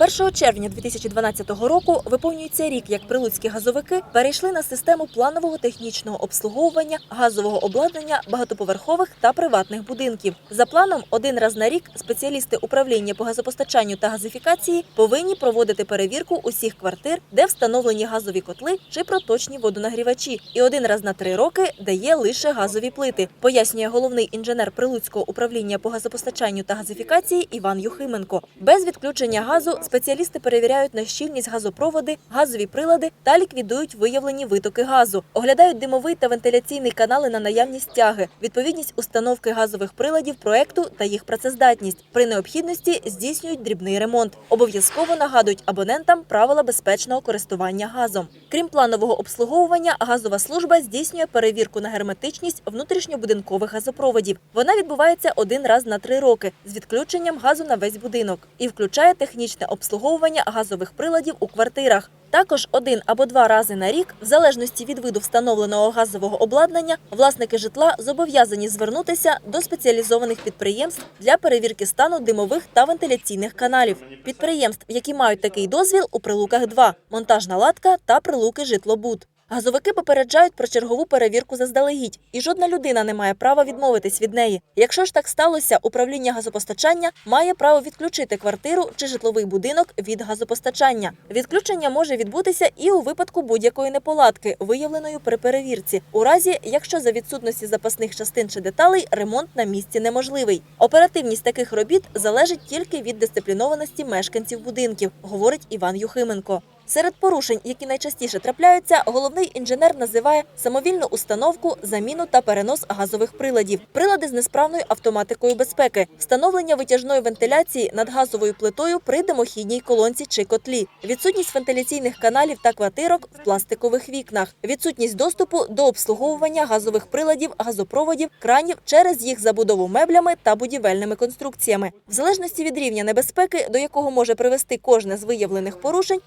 1 червня 2012 року виповнюється рік, як прилуцькі газовики перейшли на систему планового технічного обслуговування газового обладнання багатоповерхових та приватних будинків. За планом, один раз на рік спеціалісти управління по газопостачанню та газифікації повинні проводити перевірку усіх квартир, де встановлені газові котли чи проточні водонагрівачі, і один раз на три роки дає лише газові плити, пояснює головний інженер Прилуцького управління по газопостачанню та газифікації Іван Юхименко. Без відключення газу спеціалісти перевіряють на щільність газопроводи, газові прилади та ліквідують виявлені витоки газу. Оглядають димовий та вентиляційний канали на наявність тяги, відповідність установки газових приладів проекту та їх працездатність. При необхідності здійснюють дрібний ремонт. Обов'язково нагадують абонентам правила безпечного користування газом. Крім планового обслуговування, газова служба здійснює перевірку на герметичність внутрішньобудинкових газопроводів. Вона відбувається один раз на три роки з відключенням газу на весь будинок і включає технічне обслуговування газових приладів у квартирах. Також один або два рази на рік, в залежності від виду встановленого газового обладнання, власники житла зобов'язані звернутися до спеціалізованих підприємств для перевірки стану димових та вентиляційних каналів. Підприємств, які мають такий дозвіл, у прилуках два – монтажна латка та прилуки житлобуд. Газовики попереджають про чергову перевірку заздалегідь, і жодна людина не має права відмовитись від неї. Якщо ж так сталося, управління газопостачання має право відключити квартиру чи житловий будинок від газопостачання. Відключення може відбутися і у випадку будь-якої неполадки, виявленої при перевірці, у разі, якщо за відсутності запасних частин чи деталей ремонт на місці неможливий. Оперативність таких робіт залежить тільки від дисциплінованості мешканців будинків, говорить Іван Юхименко. Серед порушень, які найчастіше трапляються, головний інженер називає самовільну установку, заміну та перенос газових приладів, прилади з несправною автоматикою безпеки, встановлення витяжної вентиляції над газовою плитою при димохідній колонці чи котлі, відсутність вентиляційних каналів та квартирок в пластикових вікнах, відсутність доступу до обслуговування газових приладів, газопроводів, кранів через їх забудову меблями та будівельними конструкціями. В залежності від рівня небезпеки, до якого може привести кожне з виявлених порушень,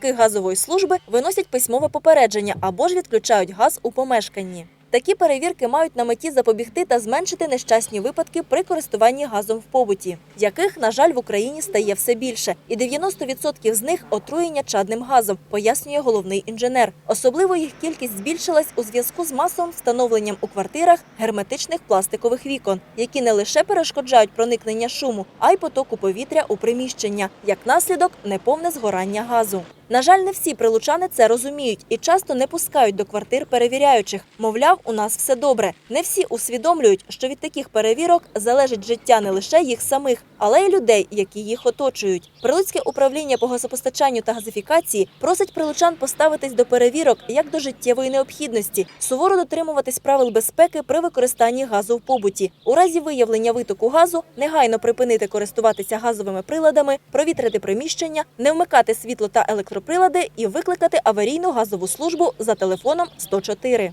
працівники газової служби виносять письмове попередження або ж відключають газ у помешканні. Такі перевірки мають на меті запобігти та зменшити нещасні випадки при користуванні газом в побуті, яких, на жаль, в Україні стає все більше, і 90% з них отруєння чадним газом, пояснює головний інженер. Особливо їх кількість збільшилась у зв'язку з масовим встановленням у квартирах герметичних пластикових вікон, які не лише перешкоджають проникнення шуму, а й потоку повітря у приміщення, як наслідок неповне згорання газу. На жаль, не всі прилучани це розуміють і часто не пускають до квартир перевіряючих. Мовляв, у нас все добре. Не всі усвідомлюють, що від таких перевірок залежить життя не лише їх самих, але й людей, які їх оточують. Прилуцьке управління по газопостачанню та газифікації просить прилучан поставитись до перевірок як до життєвої необхідності, суворо дотримуватись правил безпеки при використанні газу в побуті. У разі виявлення витоку газу негайно припинити користуватися газовими приладами, провітрити приміщення, не вмикати світло та електроприлади і викликати аварійну газову службу за телефоном 104.